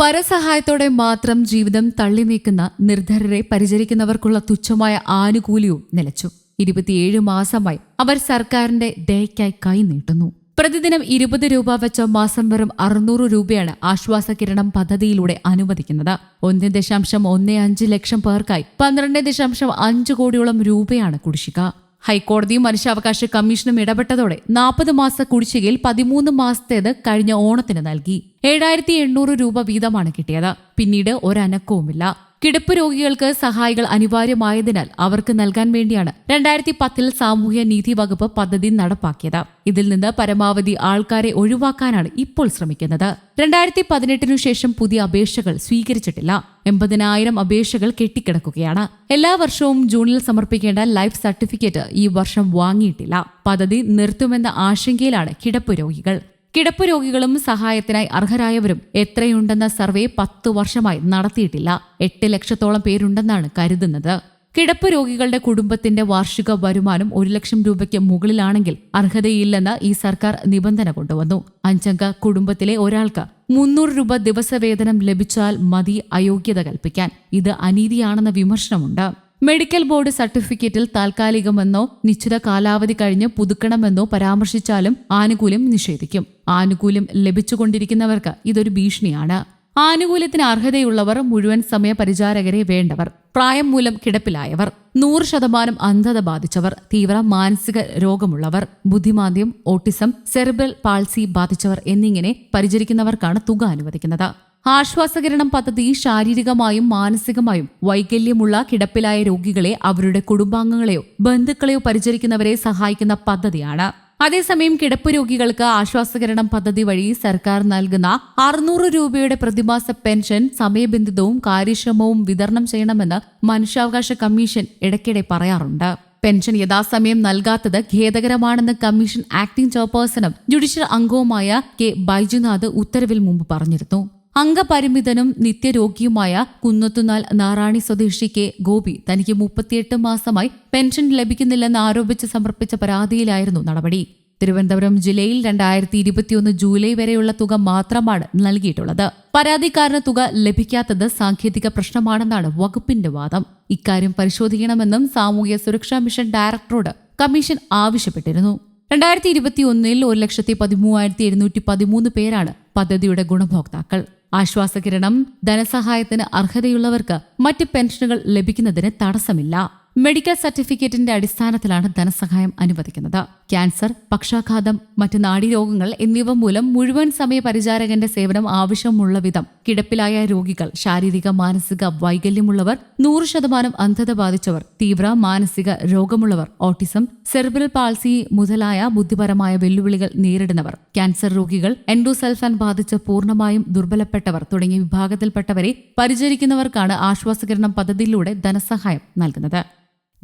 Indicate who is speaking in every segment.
Speaker 1: പരസഹായത്തോടെ മാത്രം ജീവിതം തള്ളി നീക്കുന്ന നിർധരരെ പരിചരിക്കുന്നവർക്കുള്ള തുച്ഛമായ ആനുകൂല്യവും നിലച്ചു. ഇരുപത്തിയേഴ് മാസമായി അവർ സർക്കാരിന്റെ ദയക്കായി കൈനീട്ടുന്നു പ്രതിദിനം ഇരുപത് രൂപ വെച്ച മാസം വെറും അറുന്നൂറ് രൂപയാണ് ആശ്വാസ കിരണം പദ്ധതിയിലൂടെ അനുവദിക്കുന്നത്. ഒന്ന് ദശാംശം ഒന്ന് അഞ്ച് ലക്ഷം പേർക്കായി പന്ത്രണ്ട് ദശാംശം അഞ്ച് കോടിയോളം രൂപയാണ് കുടിശ്ശിക. ഹൈക്കോടതിയും മനുഷ്യാവകാശ കമ്മീഷനും ഇടപെട്ടതോടെ നാൽപ്പത് മാസ കുടിശ്ശികയിൽ പതിമൂന്ന് മാസത്തേത് കഴിഞ്ഞ ഓണത്തിന് നൽകി. ഏഴായിരത്തി എണ്ണൂറ് രൂപ വീതമാണ് കിട്ടിയത്. പിന്നീട് ഒരനക്കവുമില്ല. കിടപ്പ് രോഗികൾക്ക് സഹായികൾ അനിവാര്യമായതിനാൽ അവർക്ക് നൽകാൻ വേണ്ടിയാണ് രണ്ടായിരത്തി പത്തിൽ സാമൂഹ്യ നീതി വകുപ്പ് പദ്ധതി നടപ്പാക്കിയത്. ഇതിൽ നിന്ന് പരമാവധി ആൾക്കാരെ ഒഴിവാക്കാനാണ് ഇപ്പോൾ ശ്രമിക്കുന്നത്. രണ്ടായിരത്തി പതിനെട്ടിനു ശേഷം പുതിയ അപേക്ഷകൾ സ്വീകരിച്ചിട്ടില്ല. എൺപതിനായിരം അപേക്ഷകൾ കെട്ടിക്കിടക്കുകയാണ്. എല്ലാ വർഷവും ജൂണിൽ സമർപ്പിക്കേണ്ട ലൈഫ് സർട്ടിഫിക്കറ്റ് ഈ വർഷം വാങ്ങിയിട്ടില്ല. പദ്ധതി നിർത്തുമെന്ന ആശങ്കയിലാണ് കിടപ്പ് രോഗികൾ. കിടപ്പ് രോഗികളും സഹായത്തിനായി അർഹരായവരും എത്രയുണ്ടെന്ന സർവേ പത്തു വർഷമായി നടത്തിയിട്ടില്ല. എട്ട് ലക്ഷത്തോളം പേരുണ്ടെന്നാണ് കരുതുന്നത്. കിടപ്പ് രോഗികളുടെ കുടുംബത്തിന്റെ വാർഷിക വരുമാനം ഒരു ലക്ഷം രൂപയ്ക്ക് മുകളിലാണെങ്കിൽ അർഹതയില്ലെന്ന് ഈ സർക്കാർ നിബന്ധന കൊണ്ടുവന്നു. അഞ്ചംഗ കുടുംബത്തിലെ ഒരാൾക്ക് മുന്നൂറ് രൂപ ദിവസവേതനം ലഭിച്ചാൽ മതി അയോഗ്യത കൽപ്പിക്കാൻ. ഇത് അനീതിയാണെന്ന വിമർശനമുണ്ട്. മെഡിക്കൽ ബോർഡ് സർട്ടിഫിക്കറ്റിൽ താൽക്കാലികമെന്നോ നിശ്ചിത കാലാവധി കഴിഞ്ഞ് പുതുക്കണമെന്നോ പരാമർശിച്ചാലും ആനുകൂല്യം നിഷേധിക്കും. ആനുകൂല്യം ലഭിച്ചുകൊണ്ടിരിക്കുന്നവർക്ക് ഇതൊരു ഭീഷണിയാണ്. ആനുകൂല്യത്തിന് അർഹതയുള്ളവർ മുഴുവൻ സമയ പരിചാരകരെ വേണ്ടവർ പ്രായം മൂലം കിടപ്പിലായവർ നൂറ് ശതമാനം അന്ധത ബാധിച്ചവർ തീവ്ര മാനസിക രോഗമുള്ളവർ ബുദ്ധിമാന്ദ്യം ഓട്ടിസം സെറിബ്രൽ പാൾസി ബാധിച്ചവർ എന്നിങ്ങനെ പരിചരിക്കുന്നവർക്കാണ് തുക അനുവദിക്കുന്നത്. ആശ്വാസകിരണം പദ്ധതി ശാരീരികമായും മാനസികമായും വൈകല്യമുള്ള കിടപ്പിലായ രോഗികളെ അവരുടെ കുടുംബാംഗങ്ങളെയോ ബന്ധുക്കളെയോ പരിചരിക്കുന്നവരെ സഹായിക്കുന്ന പദ്ധതിയാണ്. അതേസമയം കിടപ്പ് രോഗികൾക്ക് ആശ്വാസകരണം പദ്ധതി വഴി സർക്കാർ നൽകുന്ന അറുന്നൂറ് രൂപയുടെ പ്രതിമാസ പെൻഷൻ സമയബന്ധിതവും കാര്യക്ഷമവും വിതരണം ചെയ്യണമെന്ന് മനുഷ്യാവകാശ കമ്മീഷൻ ഇടയ്ക്കിടെ പറയാറുണ്ട്. പെൻഷൻ യഥാസമയം നൽകാത്തത് ഖേദകരമാണെന്ന് കമ്മീഷൻ ആക്ടിംഗ് ചെയർപേഴ്സണും ജുഡീഷ്യൽ അംഗവുമായ കെ ബൈജുനാഥ് ഉത്തരവിൽ മുമ്പ് പറഞ്ഞിരുന്നു. അംഗപരിമിതനും നിത്യരോഗിയുമായ കുന്നത്തുനാൽ നാറാണി സ്വദേശി കെ ഗോപി തനിക്ക് മുപ്പത്തിയെട്ട് മാസമായി പെൻഷൻ ലഭിക്കുന്നില്ലെന്ന് ആരോപിച്ച് സമർപ്പിച്ച പരാതിയിലായിരുന്നു നടപടി. തിരുവനന്തപുരം ജില്ലയിൽ രണ്ടായിരത്തി ഇരുപത്തിയൊന്ന് ജൂലൈ വരെയുള്ള തുക മാത്രമാണ് നൽകിയിട്ടുള്ളത്. പരാതിക്കാരന് തുക ലഭിക്കാത്തത് സാങ്കേതിക പ്രശ്നമാണെന്നാണ് വകുപ്പിന്റെ വാദം. ഇക്കാര്യം പരിശോധിക്കണമെന്നും സാമൂഹ്യ സുരക്ഷാ മിഷൻ ഡയറക്ടറോട് കമ്മീഷൻ ആവശ്യപ്പെട്ടിരുന്നു. രണ്ടായിരത്തി ഇരുപത്തിയൊന്നിൽ ഒരു ലക്ഷത്തി പതിമൂവായിരത്തി എഴുന്നൂറ്റി പതിമൂന്ന് പേരാണ് പദ്ധതിയുടെ ഗുണഭോക്താക്കൾ. ആശ്വാസകിരണം ധനസഹായത്തിന് അർഹതയുള്ളവർക്ക് മറ്റ് പെൻഷനുകൾ ലഭിക്കുന്നതിന് തടസ്സമില്ല. മെഡിക്കൽ സർട്ടിഫിക്കറ്റിന്റെ അടിസ്ഥാനത്തിലാണ് ധനസഹായം അനുവദിക്കുന്നത്. ക്യാൻസർ പക്ഷാഘാതം മറ്റ് നാഡീരോഗങ്ങൾ എന്നിവ മൂലം മുഴുവൻ സമയ പരിചാരകന്റെ സേവനം ആവശ്യമുള്ള വിധം കിടപ്പിലായ രോഗികൾ ശാരീരിക മാനസിക വൈകല്യമുള്ളവർ നൂറ് ശതമാനം അന്ധത ബാധിച്ചവർ തീവ്ര മാനസിക രോഗമുള്ളവർ ഓട്ടിസം സെർബറൽ പാൾസി മുതലായ ബുദ്ധിപരമായ വെല്ലുവിളികൾ നേരിടുന്നവർ ക്യാൻസർ രോഗികൾ എൻഡോസൽഫാൻ ബാധിച്ച് പൂർണമായും ദുർബലപ്പെട്ടവർ തുടങ്ങിയ വിഭാഗത്തിൽപ്പെട്ടവരെ പരിചരിക്കുന്നവർക്കാണ് ആശ്വാസകരണം പദ്ധതിയിലൂടെ ധനസഹായം നൽകുന്നത്.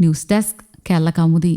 Speaker 1: News desk Kerala Kaumudi.